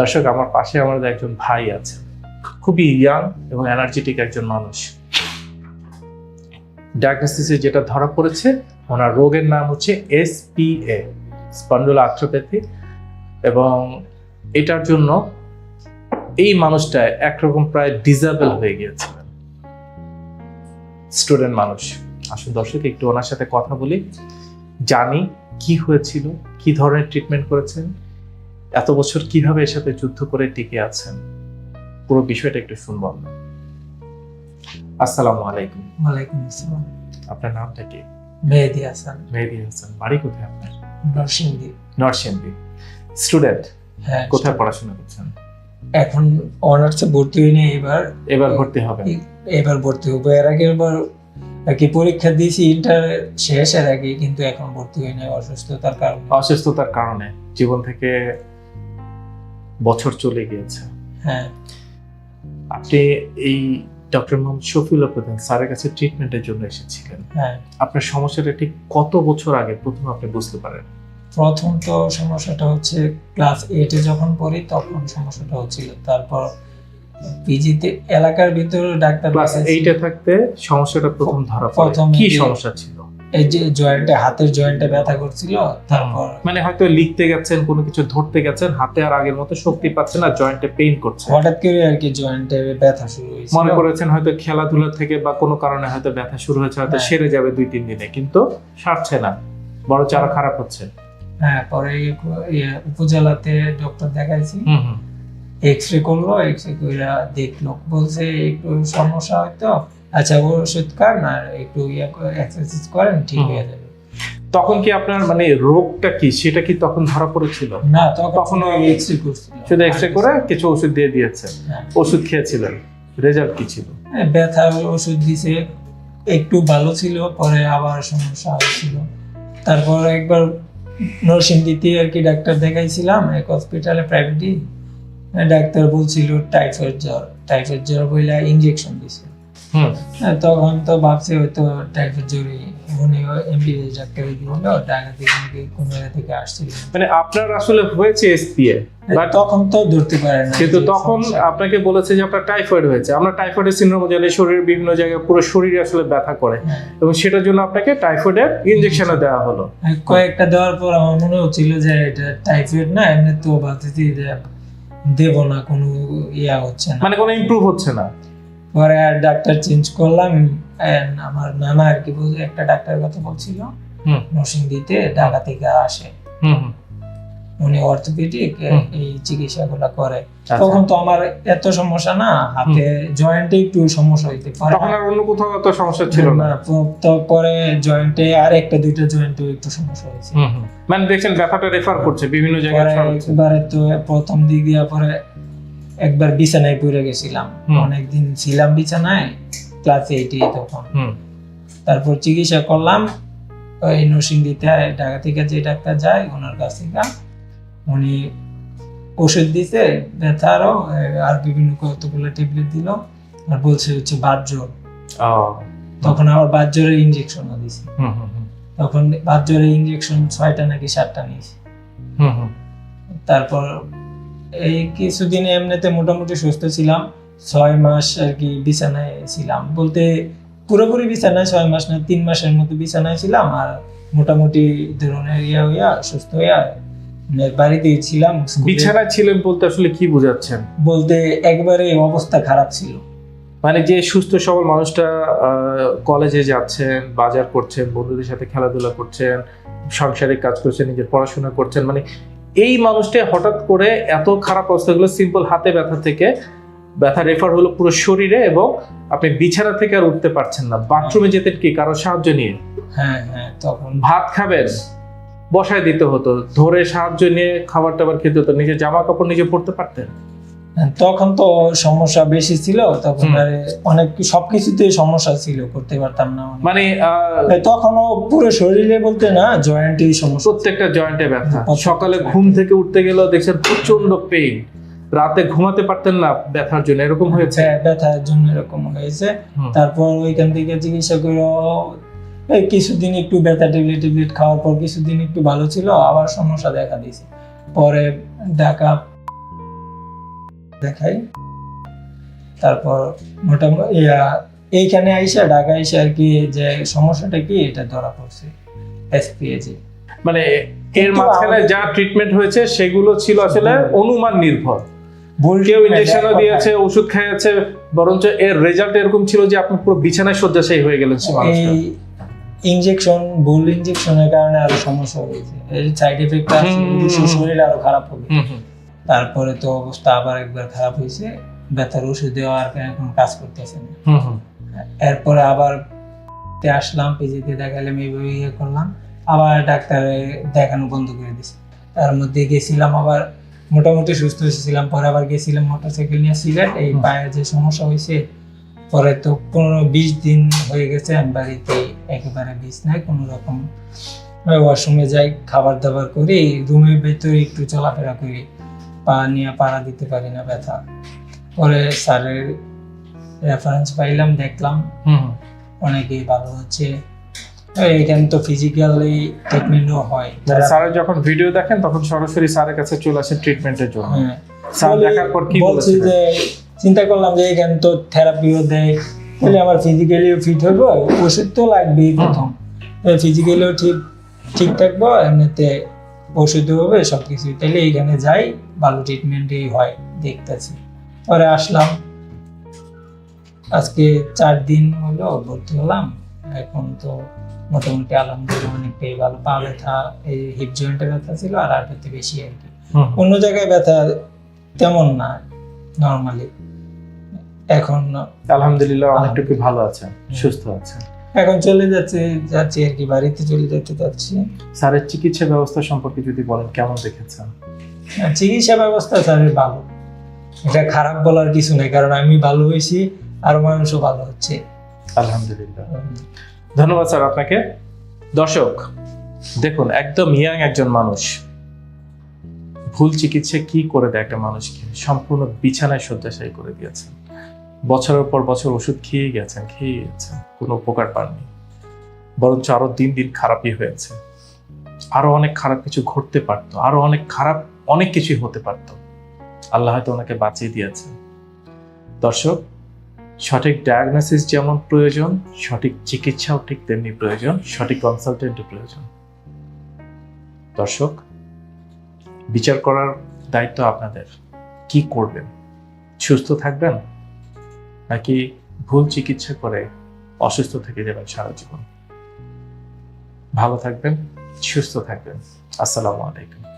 দর্শক, আমার পাশে আমার একজন ভাই আছে। খুবই ইয়াং এবং এনার্জেটিক একজন মানুষ। ডায়াগনোসিসে যেটা ধরা পড়েছে, ওনার রোগের নাম হচ্ছে এসপিএ স্পন্ডুলা আর্থ্রোপ্যাথি। এবং এটার জন্য এই মানুষটা একরকম প্রায় ডিজাবেল হয়ে গিয়েছিলেন স্টুডেন্ট মানুষ। আসুন দর্শক, একটু ওনার সাথে কথা বলি। জানি কি হয়েছিল, কি ধরনের ট্রিটমেন্ট করেছেন এত বছর কীভাবে এর সাথে যুদ্ধ করে টিকে আছেন? পুরো বিষয়টা একটু শুনব আমরা। আসসালামু আলাইকুম। ওয়ালাইকুম আসসালাম। আপনার নামটা কি? মেহেদি হাসান। মেহেদি হাসান। বাড়ি কোথায় আপনার? নরসিংদী। নরসিংদী। স্টুডেন্ট হ্যাঁ কোথায় পড়াশোনা করছেন? এখন অনার্সে ভর্তি হয়নি এবার এবার ভর্তি হবে এবার ভর্তি হব। এর আগে এবার কি পরীক্ষা দিয়েছি ইন্টার শেষের আগে কিন্তু এখন ভর্তি হয়নি অসুস্থতার কারণে। অসুস্থতার কারণে। জীবন থেকে বছর চলে গিয়েছে। হ্যাঁ। আপনি এই ডক্টর মোহাম্মদ শফিউল্লাহ প্রধান স্যারের কাছে ট্রিটমেন্টের জন্য এসেছিলেন। হ্যাঁ। আপনার সমস্যাটা ঠিক কত বছর আগে প্রথম আপনি বুঝতে পারেন? প্রথম তো সমস্যাটা হচ্ছে ক্লাস এইটে যখন পড়ি তখন সমস্যাটা হচ্ছিল। তারপর পিজিতে এলাকার ভিতরে ডাক্তার ক্লাস এইটে থাকতে সমস্যাটা প্রথম ধরা পড়ে। কি সমস্যা ছিল? এই যে জয়েন্টে হাতের জয়েন্টে ব্যথা করছিল তারপর মানে হয়তো লিখতে গেছেন কোনো কিছু ধরতে গেছেন হাতে আর আগের মতো শক্তি পাচ্ছেন না জয়েন্টে পেইন করছে। হঠাৎ করে আর কি জয়েন্টে ব্যথা শুরু হয়েছিল। মনে করেছেন হয়তো খেলাধুলা থেকে বা কোনো কারণে হয়তো ব্যথা শুরু হয়েছে হয়তো হ্যাঁ। সেরে যাবে দুই তিন দিনে কিন্তু সারছে না। বড় চারা খারাপ হচ্ছে। হ্যাঁ পরে এই উপজেলাতে ডক্টর দেখাইছি। এক্স রে করল এক্স রে কইরা দেখল। বলছে একটু সমস্যা হয়তো আচ্ছা ওষুধ খান আর একটু এক্সারসাইজ করেন ঠিক হয়ে যাবে। তখন কি আপনার মানে রোগটা কি? সেটা কি তখন ধরা পড়েছিল? না তখন তখনও এক্স রে করছিল। শুধু এক্সরে করে কিছু ওষুধ দিয়ে দিয়েছে হ্যাঁ। ওষুধ খেয়েছিলেন। রেজাল্ট কি ছিল? হ্যাঁ, ব্যথার ওষুধ দিছে একটু ভালো ছিল পরে আবার সমস্যা হয়েছিল। তারপর একবার নরসিংদীতে আর কি ডাক্তার দেখাইছিলাম এক হসপিটালে প্রাইভেটই ডাক্তার বলছিল টাইফয়েড জ্বর টাইফয়েড জ্বর বইলা ইঞ্জেকশন দিছে। তখন তো ভাবছি হয়তো টাইফয়েড জ্বরে উনি এমবিবিএস ডাক্তার দিল ঢাকা থেকে নাকি থেকে আসছিল মানে আপনার আসলে হয়েছে এসপিএ তখন তো ধরতে পারে না কিন্তু তখন আপনাকে বলেছে যে আপনার টাইফয়েড হয়েছে। আমরা টাইফয়েডের সিনড্রোম জানি শরীরের বিভিন্ন জায়গায় পুরো শরীরে আসলে ব্যথা করে। হ্যাঁ। এবং সেটার জন্য আপনাকে টাইফয়েডের ইনজেকশনও দেওয়া হলো। কয়েকটা দেওয়ার পর আমার মনে হচ্ছিল যে এটা টাইফয়েড না এমনি তো যে দেব না কোনো ইয়া হচ্ছে না। মানে কোনো ইমপ্রুভ হচ্ছে না। পরে আর ডাক্তার চেঞ্জ করলাম আমার নানা আর কি একটা ডাক্তারের কথা বলছিল। নরসিংদীতে ঢাকা থেকে আসে উনি অর্থোপেডিক এই চিকিৎসাগুলো করে আচ্ছা। তখন তো আমার এত সমস্যা না হাতে জয়েন্টে একটু সমস্যা হইতে পারে তখন আর অন্য কোথাও এত সমস্যা ছিল না তো পরে জয়েন্টে আর একটা দুইটা জয়েন্টে একটু সমস্যা হয়েছে। মানে দেখছেন ব্যথাটা রেফার করছে বিভিন্ন জায়গায়। একবারে তো প্রথম দিক দিয়ে পরে একবার বিছানায় পড়ে গেছিলাম। অনেকদিন ছিলাম বিছানায় ক্লাস এইটে তখন। তারপর চিকিৎসা করলাম ওই নরসিংদীতে ঢাকা থেকে যে ডাক্তার যায় ওনার কাছ থেকে। উনি ওষুধ দিতে ব্যথারও আর বিভিন্ন কতগুলো ট্যাবলেট দিল। আর বলছে হচ্ছে ও। তখন আবার বাত জ্বরের ইঞ্জেকশনও দিছে। হুম হুম হুম। তখন বাত জ্বরের ইঞ্জেকশন ছয়টা নাকি সাতটা নিয়েছে। হুম হুম। তারপর এই কিছুদিন এমনিতে মোটামুটি সুস্থ ছিলাম ছয় মাস আর কি বিছানায় ছিলাম। বলতে পুরোপুরি বিছানায় ছয় মাস না তিন মাসের মতো বিছানায় ছিলাম আর মোটামুটি ধরনের ইয়া হইয়া সুস্থ হইয়া মানে ছিলাম বিছানায় ছিলেন বলতে আসলে কি বোঝাচ্ছেন? বলতে একবারে অবস্থা খারাপ ছিল। মানে যে সুস্থ সবল মানুষটা কলেজে যাচ্ছেন বাজার করছেন বন্ধুদের সাথে খেলাধুলা করছেন সাংসারিক কাজ করছেন নিজের পড়াশোনা করছেন মানে এই মানুষটা হঠাৎ করে এত খারাপ অবস্থা হলো সিম্পল হাতে ব্যথা থেকে। ব্যথা রেফার হলো পুরো শরীরে এবং আপনি বিছানা থেকে আর উঠতে পারছেন না। বাথরুমে যেতেন কি? কারও সাহায্য নিয়ে? হ্যাঁ হ্যাঁ তখন। ভাত খাবেন? বসায় দিতে হতো। ধরে সাহায্য নিয়ে খাবার টাবার খেতে হতো। নিজের জামা কাপড় নিজে পরতে পারতেন? তখন তো সমস্যা বেশি ছিল তখন অনেক সবকিছুতেই সমস্যা ছিল করতে পারতাম না। মানে তখনও পুরো শরীরে বলতে না জয়েন্টেই সমস্যা। প্রত্যেকটা জয়েন্টে ব্যথা। সকালে ঘুম থেকে উঠতে গেলেও দেখছেন প্রচণ্ড পেইন রাতে ঘুমাতে পারতেন না ব্যথার জন্য এরকম হয়েছে? ব্যা- ব্যথার জন্য এরকম হয়েছে। তারপর ওইখান থেকে চিকিৎসা করে এই কিছুদিন একটু ব্যথা ট্যাবলেট ট্যাবলেট খাওয়ার পর কিছুদিন একটু ভালো ছিল আবার সমস্যা দেখা দিয়েছে। পরে ঢাকা দেখাই। তারপর মোটামুটি এইখানে আইসা ঢাকা আইসা আর কি যে সমস্যাটা কি এটা ধরা পড়ছে এসপিএজি মানে এর মাঝখানে যা ট্রিটমেন্ট হয়েছে সেগুলো ছিল আসলে অনুমান নির্ভর। কেউ ইনজেকশনও দিয়েছে ওষুধ খাইয়েছে বরঞ্চ এর রেজাল্ট এরকম ছিল যে আপনি পুরো বিছানায় শয্যাশায়ী হয়ে গেলেন এই ইনজেকশন ভুল ইনজেকশনের কারণে আরও সমস্যা হয়েছে। এর সাইড এফেক্ট আছে শরীর আরও খারাপ হবে। তারপরে তো অবস্থা আবার একবার খারাপ হয়েছে। ব্যথার ওষুধ দেওয়া আর এখন কাজ করতেছে না। এরপরে আবার আসলাম পিজিতে দেখালাম এইভাবে ইয়ে করলাম। আবার ডাক্তারে দেখানো বন্ধ করে দিছে। তার মধ্যে গেছিলাম আবার মোটামুটি সুস্থ হয়েছিলাম পরে আবার গেছিলাম মোটরসাইকেল নিয়ে সিলেট। এই হুম। পায়ে যে সমস্যা হয়েছে পরে তো পনেরো বিশ দিন হয়ে গেছে আমি বাড়িতে একেবারে বিষ নাই কোনো রকম। ওয়াশরুমে যাই খাবার দাবার করি রুমের ভেতরে একটু চলাফেরা করি। পা নিয়ে পাড়া দিতে পারি না ব্যথা। পরে স্যারের রেফারেন্স পাইলাম দেখলাম। অনেকেই ভালো হচ্ছে। এখানে তো ফিজিক্যালি ট্রিটমেন্টও হয়। স্যারের যখন ভিডিও দেখেন তখন সরাসরি স্যারের কাছে চলে আসেন ট্রিটমেন্টের জন্য। হ্যাঁ। স্যার দেখার পর কি বলছি যে চিন্তা করলাম যে এখানে তো থেরাপিও দেয়। তাহলে আমার ফিজিক্যালিও ফিট হইব ওষুধ তো লাগবেই প্রথম। ফিজিক্যালিও ঠিক ঠিক থাকব এমনিতে ওষুধও হবে সব কিছু তাহলে এইখানে যাই। ভালো ট্রিটমেন্টই হয় দেখতেছি। পরে আসলাম। আজকে চার দিন হলো ভর্তি হলাম। এখন তো মোটামুটি আলহামদুলিল্লাহ অনেকটাই ভালো। পা ব্যথা এই হিপ জয়েন্টে ব্যথা ছিল আর আর ব্যথা বেশি আর কি। অন্য জায়গায় ব্যথা তেমন না নর্মালি এখন আলহামদুলিল্লাহ অনেকটুকু ভালো আছে সুস্থ আছে। এখন চলে যাচ্ছে যাচ্ছি আর কি বাড়িতে চলে যেতে যাচ্ছি স্যারের চিকিৎসা ব্যবস্থা সম্পর্কে যদি বলেন কেমন দেখেছেন? চিকিৎসা ব্যবস্থা স্যারের ভালো। এটা খারাপ বলার কিছু নেই, কারণ আমি ভালো হয়েছি আর মানুষও ভালো হচ্ছে। আলহামদুলিল্লাহ। ধন্যবাদ স্যার আপনাকে। দর্শক, দেখুন, একদম ইয়াং একজন মানুষ। ভুল চিকিৎসা কি করে দেয় একটা মানুষকে? সম্পূর্ণ বিছানায় শয্যাশায়ী করে দিয়েছেন। বছরের পর বছর ওষুধ খেয়ে গেছেন খেয়ে গেছেন, কোনো উপকার পাননি। বরঞ্চ আরও দিন দিন খারাপই হয়েছে। আরও অনেক খারাপ কিছু ঘটতে পারতো, আরও অনেক খারাপ অনেক কিছুই হতে পারতো। আল্লাহ হয়তো ওনাকে বাঁচিয়ে দিয়েছে দর্শক, সঠিক ডায়াগনোসিস যেমন প্রয়োজন, সঠিক চিকিৎসাও ঠিক তেমনি প্রয়োজন, সঠিক কনসালটেন্টও প্রয়োজন। দর্শক, বিচার করার দায়িত্ব আপনাদের। কি করবেন? সুস্থ থাকবেন? নাকি ভুল চিকিৎসা করে অসুস্থ থেকে যাবেন সারা জীবন? ভালো থাকবেন, সুস্থ থাকবেন। আসসালামু আলাইকুম।